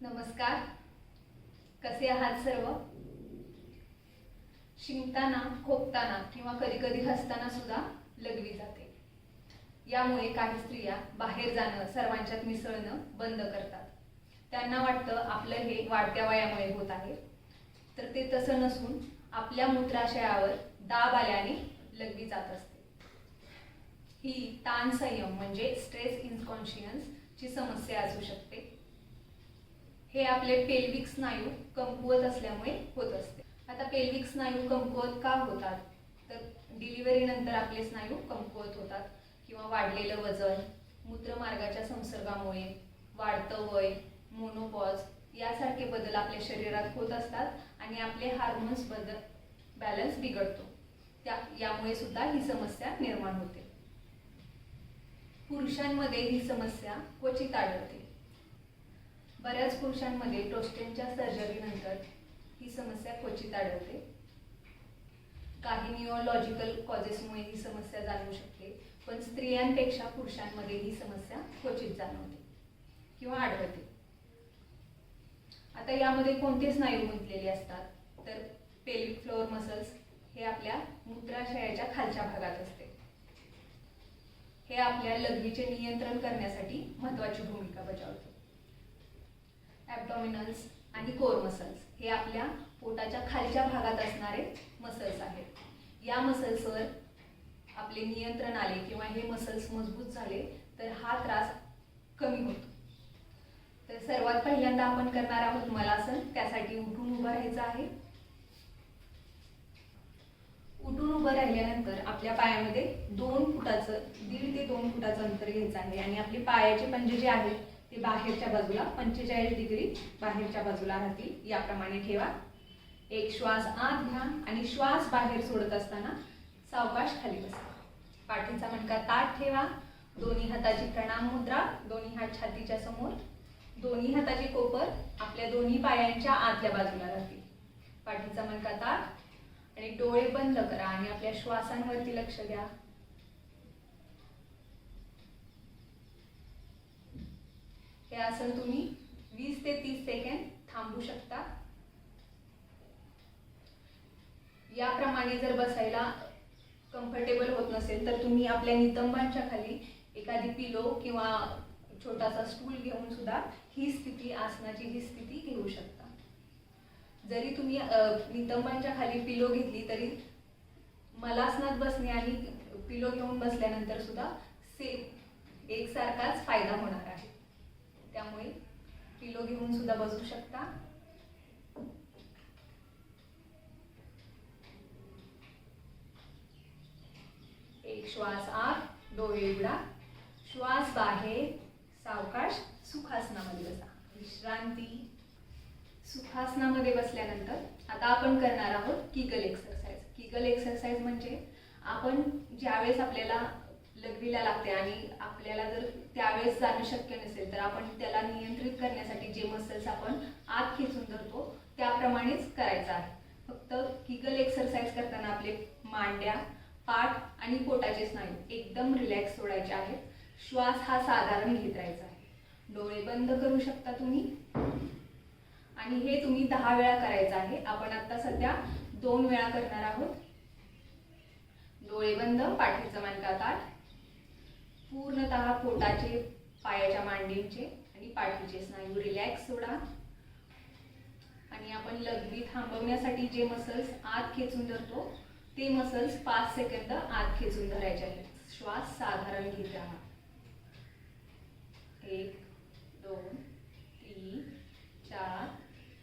नमस्कार. कसे आहात सर्व? शिंकताना खोकताना किंवा कधी कधी हसताना सुद्धा लगवी जाते. यामुळे काही स्त्रिया बाहेर जाणं सर्वांच्यात मिसळणं बंद करतात. त्यांना वाटतं आपलं हे वाढत्या वयामुळे होत आहे. तर ते तसं नसून आपल्या मूत्राशयावर दाब आल्याने लगवी जात असते. ही ताण संयम म्हणजे स्ट्रेस इन्कॉन्शियन्स ची समस्या असू शकते. हे आपले पेल्विक स्नायू कमकुवत असल्यामुळे होत असते. आता पेल्विक स्नायू कमकुवत का होतात? तर डिलिव्हरी नंतर आपले स्नायू कमकुवत होतात. किंवा वाढलेलं वजन मूत्रमार्गाच्या संसर्गामुळे वाढतं वय मोनोपॉज यासारखे बदल आपल्या शरीरात होत असतात आणि आपले हार्मोन्स बदल बॅलन्स बिघडतो. त्या यामुळे सुद्धा ही समस्या निर्माण होते. पुरुषांमध्ये ही समस्या क्वचित आढळते. बऱ्याच पुरुषांमध्ये टोस्टेनच्या सर्जरीनंतर ही समस्या क्वचित आढळते. काही न्यूरोलॉजिकल कॉजेसमुळे ही समस्या जाणवू शकते पण स्त्रियांपेक्षा पुरुषांमध्ये ही समस्या क्वचित जाणवते किंवा आढळते. आता यामध्ये कोणते स्नायू गुंतलेले असतात? तर पेलिक फ्लोअर मसल्स हे आपल्या मूत्राशयाच्या खालच्या भागात असते. हे आपल्या लघवीचे नियंत्रण करण्यासाठी महत्वाची भूमिका बजावते. ॲबडॉमिनल्स आणि कोर मसल्स हे आपल्या पोटाच्या खालच्या भागात असणारे मसल्स आहेत. या मसल्सवर आपले नियंत्रण आले किंवा हे मसल्स मजबूत झाले तर हा त्रास कमी होतो. तर सर्वात पहिल्यांदा आपण करणार आहोत मलासन त्यासाठी उठून उभं राहायचं आहे. उठून उभं राहिल्यानंतर आपल्या पायामध्ये दोन फुटाचं दीड ते दोन फुटाचं अंतर घ्यायचं आहे आणि आपले पायाचे पंजे जे आहेत ते बाहेरच्या बाजूला पंचेचाळीस डिग्री बाहेरच्या बाजूला राहतील याप्रमाणे ठेवा. एक श्वास आत घ्या आणि श्वास बाहेर सोडत असताना सावकाश खाली बसा. पाठीचा मणका ताट ठेवा. दोन्ही हाताची प्रणाम मुद्रा दोन्ही हात छातीच्या समोर दोन्ही हाताची कोपर आपल्या दोन्ही पायांच्या आतल्या बाजूला राहतील पाठीचा मणका ताट आणि डोळे बंद करा आणि आपल्या श्वासांवरती लक्ष द्या. आसन तुम्ही वीस ते तीस सेकंड थांबू शकता. याप्रमाणे जर बसायला कम्फर्टेबल होत नसेल तर तुम्ही आपल्या नितंबांच्या खाली एखादी पिलो किंवा छोटासा स्टूल घेऊन सुद्धा ही स्थिती आसनाची ही स्थिती घेऊ शकता. जरी तुम्ही नितंबांच्या खाली पिलो घेतली तरी मलासनात बसणे आणि पिलो घेऊन बसल्यानंतर सुद्धा सेम एकसारखाच फायदा होणार आहे. त्यामुळे पिलो घेऊन सुद्धा बसू शकता. एक श्वास आत डोळे उघडा. श्वास बाहेर सावकाश सुखासनामध्ये बसा. विश्रांती सुखासनामध्ये बसल्यानंतर आता आपण करणार आहोत किगल एक्सरसाइज किगल एक्सरसाइज म्हणजे आपण ज्यावेळेस आपल्याला लघवीला लागते आणि आपल्याला जर त्यावेळेस जाणं शक्य नसेल तर आपण त्याला नियंत्रित करण्यासाठी जे मसल्स आपण आत खेचून धरतो त्याप्रमाणेच करायचं आहे. फक्त किगल एक्सरसाइज करताना आपले मांड्या पाठ आणि पोटाचे स्नायू एकदम रिलॅक्स सोडायचे आहेत श्वास हा साधारण घेत राहायचा आहे. डोळे बंद करू शकता तुम्ही. आणि हे तुम्ही दहा वेळा करायचं आहे. आपण आता सध्या दोन वेळा करणार आहोत. डोळे बंद पाठीचं मानका ताट पूर्णतः पोटाचे पायाच्या मांडींचे आणि पाठीचे स्नायू रिलॅक्स सोडा. आणि आपण लघवी थांबवण्यासाठी जे मसल्स आत खेचून धरतो ते मसल्स पाच सेकंद आत खेचून धरायचे आहेत. श्वास साधारण घेत राहा. एक दोन तीन चार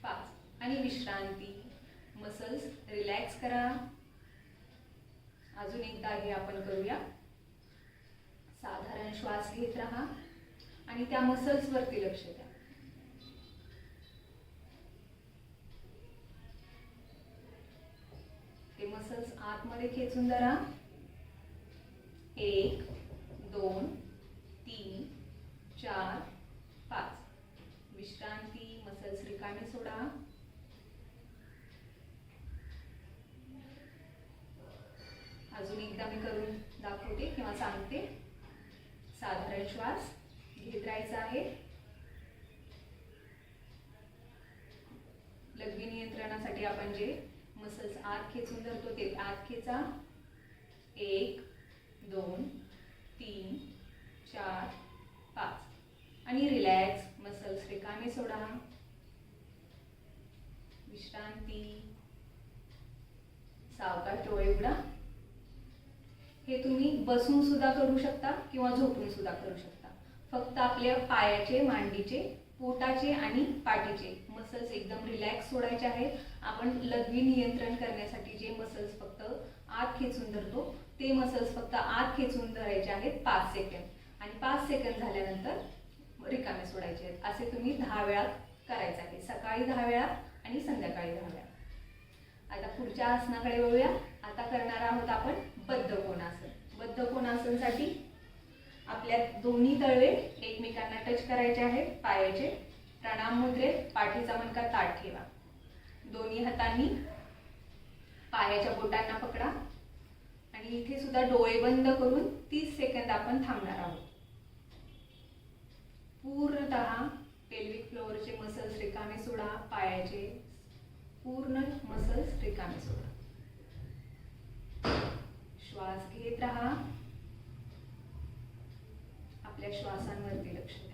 पाच आणि विश्रांती मसल्स रिलॅक्स करा अजून एकदा हे आपण करूया साधारण श्वास घेत राहा आणि त्या मसल्स वरती लक्ष द्या. ते मसल्स आतमध्ये खेचून धरा. एक दोन तीन चार पाच. विश्रांती मसल्स रिकामे सोडा. अजून एकदा मी करून दाखवते किंवा सांगते. साधारण श्वास. घेत आहे. आहे नियंत्रणासाठी आपण जे मसल्स आत खेचून धरतो ते आत खेचा. एक दोन तीन चार पाच. आणि रिलॅक्स मसल्स रिकामे सोडा. विश्रांती. सावकाश डोळे उघडा. हे तुम्ही बसून सुद्धा करू शकता किंवा झोपून सुद्धा करू शकता. फक्त आपल्या पायाचे मांडीचे पोटाचे आणि पाठीचे मसल्स एकदम रिलॅक्स सोडायचे आहेत. आपण लघवी नियंत्रण करण्यासाठी जे मसल्स फक्त आत खेचून धरतो ते मसल्स फक्त आत खेचून धरायचे आहेत पाच सेकंद आणि पाच सेकंद झाल्यानंतर रिकामे सोडायचे आहेत. असे तुम्ही दहा वेळा करायचे आहे सकाळी दहा वेळा आणि संध्याकाळी दहा वेळा. आता पुढच्या आसनाकडे वळूया. आता करणार आहोत आपण बद्ध कोणासन बद्ध कोणासनसाठी आपल्या दोन्ही तळवे एकमेकांना टच करायचे आहेत पायाचे. प्रणाम मुद्रेत पाठीचा मणका ताट ठेवा. दोन्ही हातांनी पायाच्या बोटांना पकडा. आणि इथे सुद्धा डोळे बंद करून तीस सेकंद आपण थांबणार आहोत. पूर्णतः पेल्विक फ्लोअरचे मसल्स रिकामे सोडा पायाचे पूर्ण मसल्स रिकामे सोडा श्वास घेत राहा आपल्या श्वासांवरती लक्ष द्या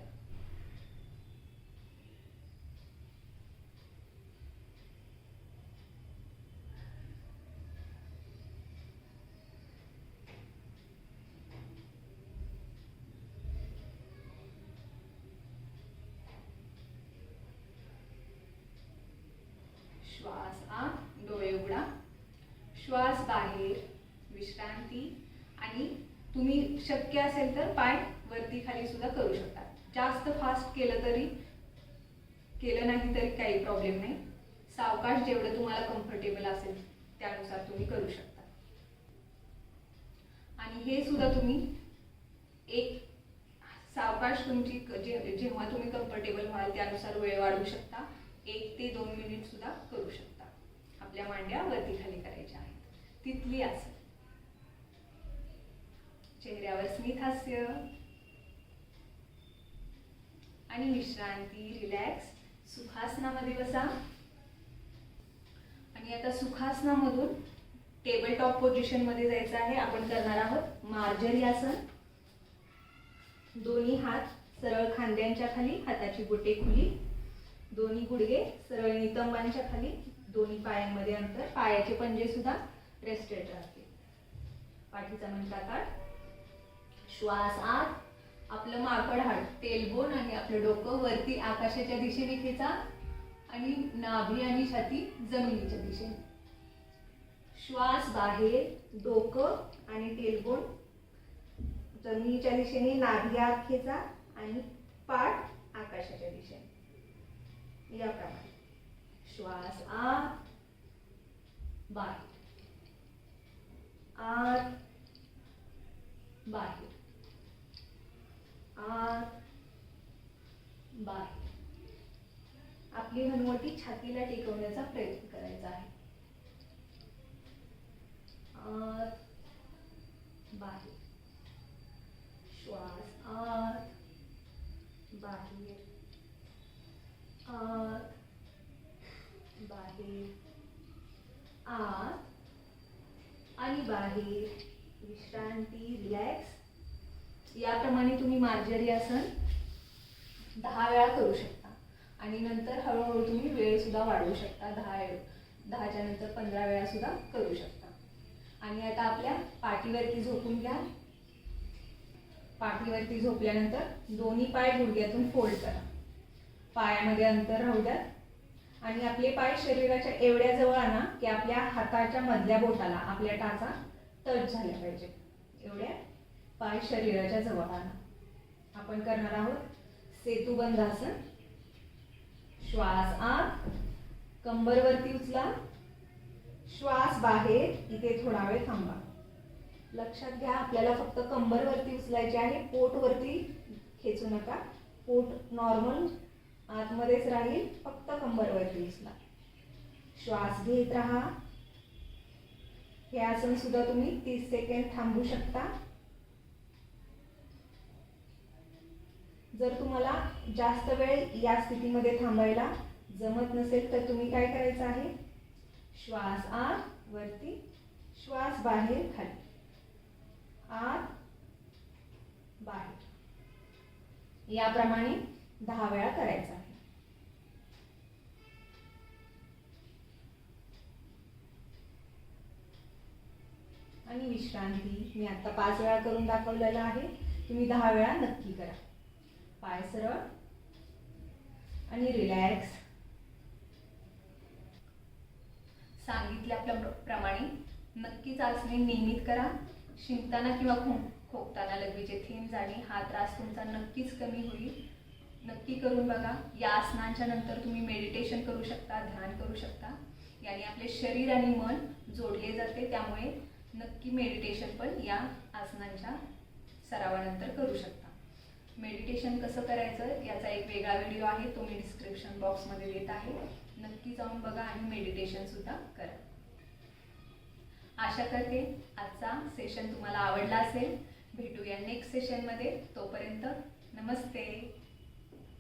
श्वास आत डोळे उघडा श्वास बाहेर विश्रांती आणि तुम्ही शक्य असेल तर पाय वरती खाली सुद्धा करू शकता. जास्त फास्ट केलं तरी केलं नाही तरी काही प्रॉब्लेम नाही. सावकाश जेवढं तुम्हाला कम्फर्टेबल असेल त्यानुसार तुम्ही करू शकता. आणि हे सुद्धा तुम्ही एक सावकाश तुमची जे जेव्हा तुम्ही कम्फर्टेबल व्हाल त्यानुसार वेळ वाढवू शकता. एक ते दोन मिनिट सुद्धा करू शकता. आपल्या मांड्या वरती खाली करायच्या आहेत. तिथली आसन चेहऱ्यावर स्मित हास्य आणि विश्रांती रिलॅक्स सुखासनामध्ये बसा. आणि आता सुखासनामधून टेबल टॉप पोझिशनमध्ये जायचं आहे. आपण करणार आहोत मार्जरी आसन. दोन्ही हात सरळ खांद्यांच्या खाली हाताची बोटे खुली. दोन्ही गुडघे सरळ नितंबांच्या खाली. दोन्ही पायांमध्ये अंतर. पायाचे पंजे सुद्धा रेस्टेड राहतील. पाठीचा मणका काढ. श्वास आत. आपलं माकड हाड तेलबोन आणि आपलं डोकं वरती आकाशाच्या दिशेने खेचा आणि नाभी आणि छाती जमिनीच्या दिशेने. श्वास बाहेर डोकं आणि तेलबोन जमिनीच्या दिशेने नाभी आत खेचा आणि पाठ आकाशाच्या दिशेने. याप्रमाणे. श्वास आत. बाहेर. आत बाहेर. आत बाहेर. आपली हनुवटी छातीला टेकवण्याचा प्रयत्न करायचा आहे. आत बाहेर. श्वास आत बाहेर. आत बाहेर. आत आणि बाहेर विश्रांती रिलॅक्स याप्रमाणे तुम्ही मार्जरी आसन दहा वेळा करू शकता. आणि नंतर हळूहळू तुम्ही वेळ सुद्धा वाढवू शकता. दहा दहाच्या नंतर पंधरा वेळासुद्धा करू शकता. आणि आता आपल्या पाठीवरती झोपून घ्या. पाठीवरती झोपल्यानंतर दोन्ही पाय गुडघ्यातून फोल्ड करा. पायामध्ये अंतर राहू द्या. आणि आपले पाय शरीराच्या एवढ्या जवळ आणा की आपल्या हाताच्या मधल्या बोटाला आपल्या टाचा टच झाल्या पाहिजे. एवढ्या पाय शरीराच्या जवळ आणा. आपण करणार आहोत सेतुबंधासन. श्वास आत कंबरवरती उचला. श्वास बाहेर इथे थोडा वेळ थांबा. लक्षात घ्या आपल्याला फक्त कंबरवरती उचलायचे आहे पोटवरती खेचू नका. पोट नॉर्मल आतमध्येच राहील फक्त कंबरवरती उचला श्वास घेत राहा. हे आसन सुद्धा तुम्ही तीस सेकंड थांबू शकता. जर तुम्हाला जास्त वेळ या स्थितीमध्ये थांबायला जमत नसेल तर तुम्ही काय करायचं आहे? श्वास आत वरती श्वास बाहेर खाली. आत बाहेर. याप्रमाणे दहा वेळा करायचा आहे. आणि विश्रांती मी आता पाच वेळा करून दाखवलेला आहे. तुम्ही दहा वेळा नक्की करा. पाय सरळ आणि रिलॅक्स सांगितल्याप्रमाणे प्रमाणे नक्कीच आसने नियमित करा. शिंकताना किंवा खो खोकताना लघवीचे थेंब जाणे. हा त्रास तुमचा नक्कीच कमी होईल. नक्की करून बघा. या आसनांच्या नंतर तुम्ही मेडिटेशन करू शकता ध्यान करू शकता. याने आपले शरीर आणि मन जोडले जाते. त्यामुळे नक्की मेडिटेशन पण या आसनांच्या सरावानंतर करू शकता. मेडिटेशन कसं करायचं? याचा एक वेगळा व्हिडिओ आहे. तो मी डिस्क्रिप्शन बॉक्समध्ये देत आहे. नक्की जाऊन बघा आणि मेडिटेशनसुद्धा करा. आशा करते आजचा सेशन तुम्हाला आवडला असेल. भेटूया नेक्स्ट सेशनमध्ये तोपर्यंत नमस्ते.